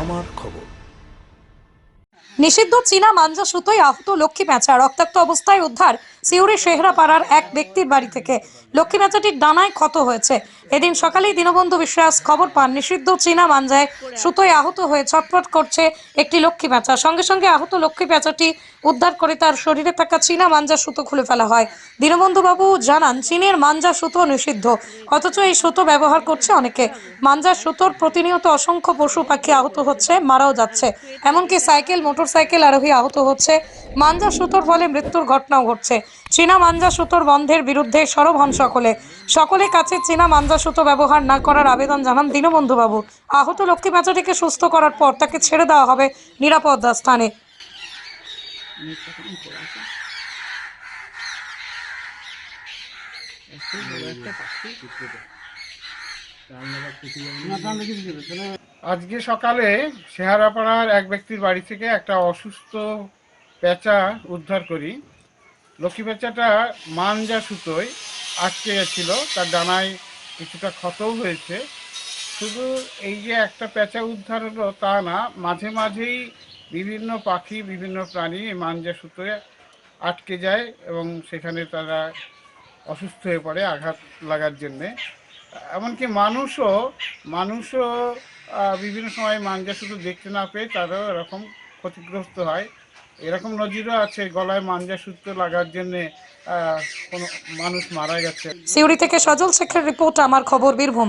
আমার খবর। নিষিদ্ধ চীনা মাঞ্জা সুতোয় আহত লক্ষ্মী প্যাঁচা রক্তাক্ত অবস্থায় উদ্ধার। সিউড়ি শেহরা পাড়ার এক ব্যক্তির বাড়ি থেকে। লক্ষ্মী প্যাঁচাটির ডানায় ক্ষত হয়েছে। এদিন সকালেই দীনবন্ধু বিশ্বাস খবর পান, নিষিদ্ধ চীনা মাঞ্জায় সুতোয় আহত হয়ে ছটফট করছে একটি লক্ষ্মী প্যাঁচা সঙ্গে সঙ্গে আহত লক্ষ্মী প্যাঁচাটি উদ্ধার করে তার শরীরে থাকা চীনা মাঞ্জা সুতো খুলে ফেলা হয়। দীনবন্ধু বাবু জানান, চীনের মাঞ্জা সুতো নিষিদ্ধ, অথচ এই সুতো ব্যবহার করছে অনেকে। মাঞ্জা সুতোর প্রতিনিয়ত অসংখ্য পশু পাখি আহত হচ্ছে, মারাও যাচ্ছে। এমনকি সাইকেল, মোটরসাইকেল আরোহী আহত হচ্ছে। মাঞ্জা সুতোর ফলে মৃত্যুর ঘটনাও ঘটছে। চীনা মাঞ্জা সুতোর বন্ধের বিরুদ্ধে সরব হন সকলে। সকলে কাছে চীনা মাঞ্জা সুতো ব্যবহার না করার আবেদন জানান দীনবন্ধু বাবু আহত লক্ষ্মী প্যাঁচাটিকে সুস্থ করার পর তাকে ছেড়ে দেওয়া হবে নিরাপদ স্থানে আজকে সকালে শেহারাপাড়ার এক ব্যক্তির বাড়ি থেকে একটা অসুস্থ পেঁচা উদ্ধার করি। লক্ষ্মী পেঁচাটা মানজা সুতোয় আটকে গেছিল, তার ডানায় কিছুটা ক্ষতও হয়েছে। শুধু এই যে একটা পেঁচা উদ্ধার হলো তা না, মাঝে মাঝেই বিভিন্ন পাখি, বিভিন্ন প্রাণী মানজা সুতোয় আটকে যায় এবং সেখানে তারা অসুস্থ হয়ে পড়ে আঘাত লাগার জন্যে। এমনকি মানুষও মানুষও বিভিন্ন সময় মাঞ্জা শুধু দেখতে না পেয়ে তারাও এরকম ক্ষতিগ্রস্ত হয়। এরকম নজিরও আছে, গলায় মাঞ্জা সূত্র লাগার জন্য কোনো মানুষ মারা গেছে। সিউড়ি থেকে সজল শেখের রিপোর্ট, আমার খবর বীরভূম।